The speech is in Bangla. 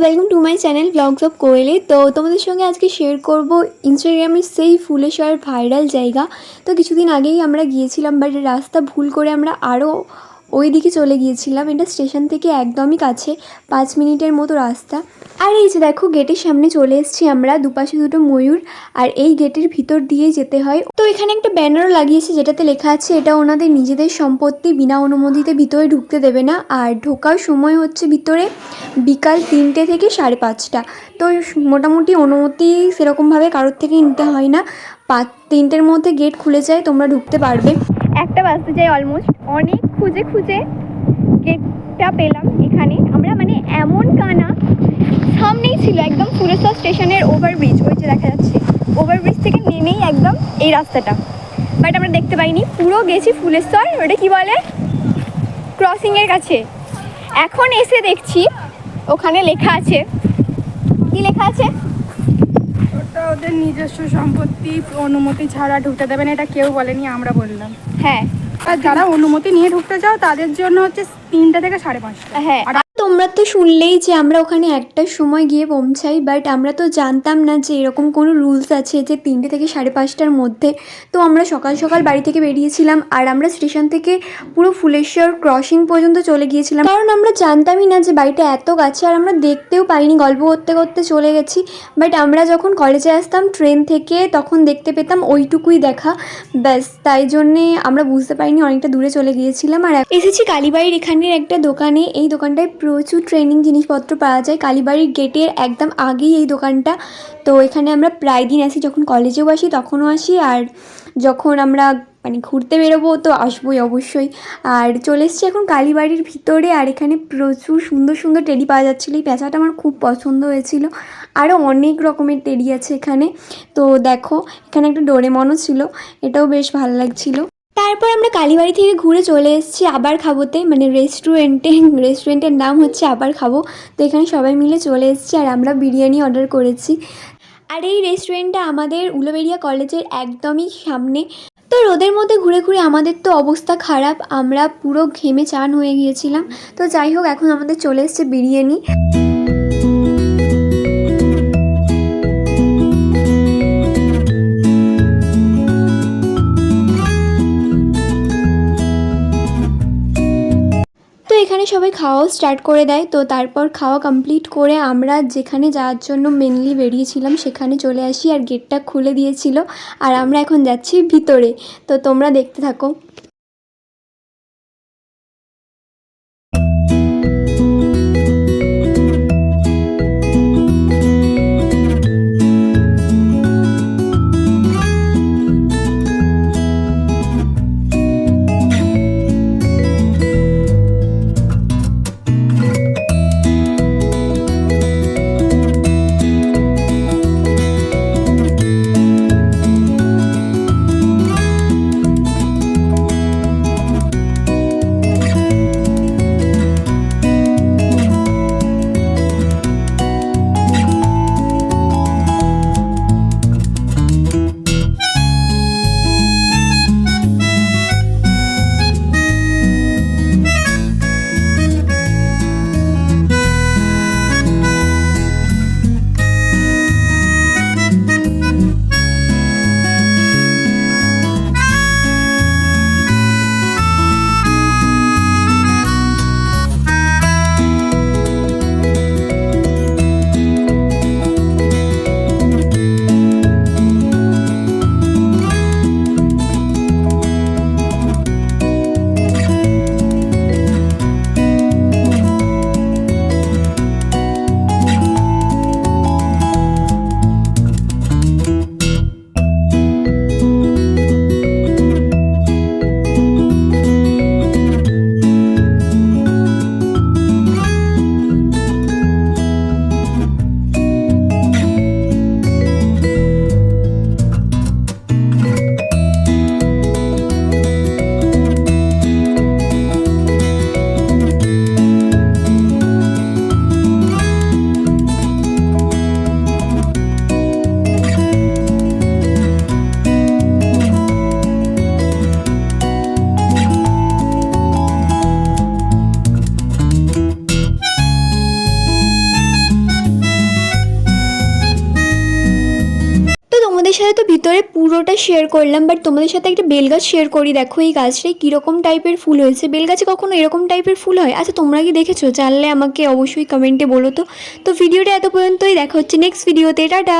Welcome to my channel vlogs of কোয়েলে তো তোমাদের সঙ্গে আজকে শেয়ার করব ইনস্টাগ্রামের সেই ফুলেশ্বর ভাইরাল জায়গা। তো কিছুদিন আগেই আমরা গিয়েছিলাম বাট রাস্তা ভুল করে আমরা আরও ওই দিকে চলে গিয়েছিলাম। এটা স্টেশন থেকে একদমই কাছে, পাঁচ মিনিটের মতো রাস্তা। আর এই যে দেখো, গেটের সামনে চলে এসেছি আমরা, দুপাশে দুটো ময়ূর, আর এই গেটের ভিতর দিয়ে যেতে হয়। তো এখানে একটা ব্যানারও লাগিয়েছে, যেটাতে লেখা আছে, এটা ওনাদের নিজেদের সম্পত্তি, বিনা অনুমতিতে ভিতরে ঢুকতে দেবে না। আর ঢোকার সময় হচ্ছে ভিতরে বিকাল তিনটে থেকে সাড়ে পাঁচটা। তো মোটামুটি অনুমতি সেরকমভাবে কারোর থেকে নিতে হয় না। পাঁচ, তিনটের মধ্যে গেট খুলে যায়, তোমরা ঢুকতে পারবে। একটা বাজতে যায় অলমোস্ট অনেক খুঁজে খুঁজে গেটটা পেলাম এখানে। আমরা মানে এমন কানা, সামনেই ছিল একদম ফুলেশ্বর স্টেশনের ওভারব্রিজ ওই যে দেখা যাচ্ছে। ওভারব্রিজ থেকে নেমেই একদম এই রাস্তাটা। বাট আমরা দেখতে পাইনি। পুরো গেছি ফুলেশ্বর, ওটা কি বলে? ক্রসিংয়ের কাছে। এখন এসে দেখছি, ওখানে লেখা আছে। কি লেখা আছে? ওটা ওদের নিজস্ব সম্পত্তি অনুমতি ছাড়া ঢুকতে দেবে না এটা কেউ বলেনি আমরা বললাম। হ্যাঁ। আর যারা অনুমতি নিয়ে ঢুকতে চাও তাদের জন্য হচ্ছে তিনটা থেকে সাড়ে পাঁচটা। হ্যাঁ। তো শুনলেই যে আমরা ওখানে একটার সময় গিয়ে পৌঁছাই বাট আমরা তো জানতাম না যে এরকম কোনো রুলস আছে যে তিনটে থেকে সাড়ে পাঁচটার মধ্যে। তো আমরা সকাল সকাল বাড়ি থেকে বেরিয়েছিলাম আর আমরা স্টেশন থেকে পুরো ফুলেশ্বর ক্রসিং পর্যন্ত চলে গিয়েছিলাম। কারণ আমরা জানতামই না যে বাড়িটা এত কাছে আর আমরা দেখতেও পাইনি, গল্প করতে করতে চলে গেছি। বাট আমরা যখন কলেজে আসতাম ট্রেন থেকে তখন দেখতে পেতাম ওইটুকুই দেখা। ব্যাস, তাই জন্যে আমরা বুঝতে পারিনি, অনেকটা দূরে চলে গিয়েছিলাম। আর এসেছি কালীবাড়ির এখানের একটা দোকানে। এই দোকানটায় প্রচুর ট্রেনিং জিনিসপত্র পাওয়া যায়। কালীবাড়ির গেটের একদম আগেই এই দোকানটা। তো এখানে আমরা প্রায় দিন আসি। যখন কলেজেও আসি, তখনও আসি। আর যখন আমরা মানে ঘুরতে বেরোবো, তো আসবোই অবশ্যই। আর চলে এসেছি এখন কালীবাড়ির ভিতরে। আর এখানে প্রচুর সুন্দর সুন্দর টেডি পাওয়া যাচ্ছিল। এই প্যাঁচাটা আমার খুব পছন্দ হয়েছিল। আরও অনেক রকমের টেডি আছে এখানে। তো দেখো, এখানে একটা ডোরেমনও ছিল। এটাও বেশ ভালো লাগছিল। তারপর আমরা কালীবাড়ি থেকে ঘুরে চলে এসেছি আবার খাবোতে মানে রেস্টুরেন্টে রেস্টুরেন্টের নাম হচ্ছে আবার খাব। তো এখানে সবাই মিলে চলে এসেছি আর আমরা বিরিয়ানি অর্ডার করেছি। আর এই রেস্টুরেন্টটা আমাদের উলোবেরিয়া কলেজের একদমই সামনে। তো রোদের মধ্যে ঘুরে ঘুরে আমাদের তো অবস্থা খারাপ, আমরা পুরো ঘেমে চান হয়ে গিয়েছিলাম। তো যাই হোক, এখন আমাদের চলে এসছে বিরিয়ানি। এখানে সবাই খাওয়াও স্টার্ট করে দেয়। তো তারপর খাওয়া কমপ্লিট করে আমরা যেখানে যাওয়ার জন্য মেনলি বেরিয়েছিলাম, সেখানে চলে আসি। আর গেটটা খুলে দিয়েছিল। আর আমরা এখন যাচ্ছি ভিতরে। তো তোমরা দেখতে থাকো। তোমাদের সাথে তো ভিতরে পুরোটা শেয়ার করলাম বাট তোমাদের সাথে একটা বেল গাছ শেয়ার করি। দেখো এই গাছটায় কীরকম টাইপের ফুল হয়েছে। বেল গাছে কখনো এরকম টাইপের ফুল হয়? আচ্ছা তোমরা কি দেখেছ? জানলে আমাকে অবশ্যই কমেন্টে বলো তো। তো ভিডিওটা এত পর্যন্তই, দেখা হচ্ছে নেক্সট ভিডিওতে টাটা!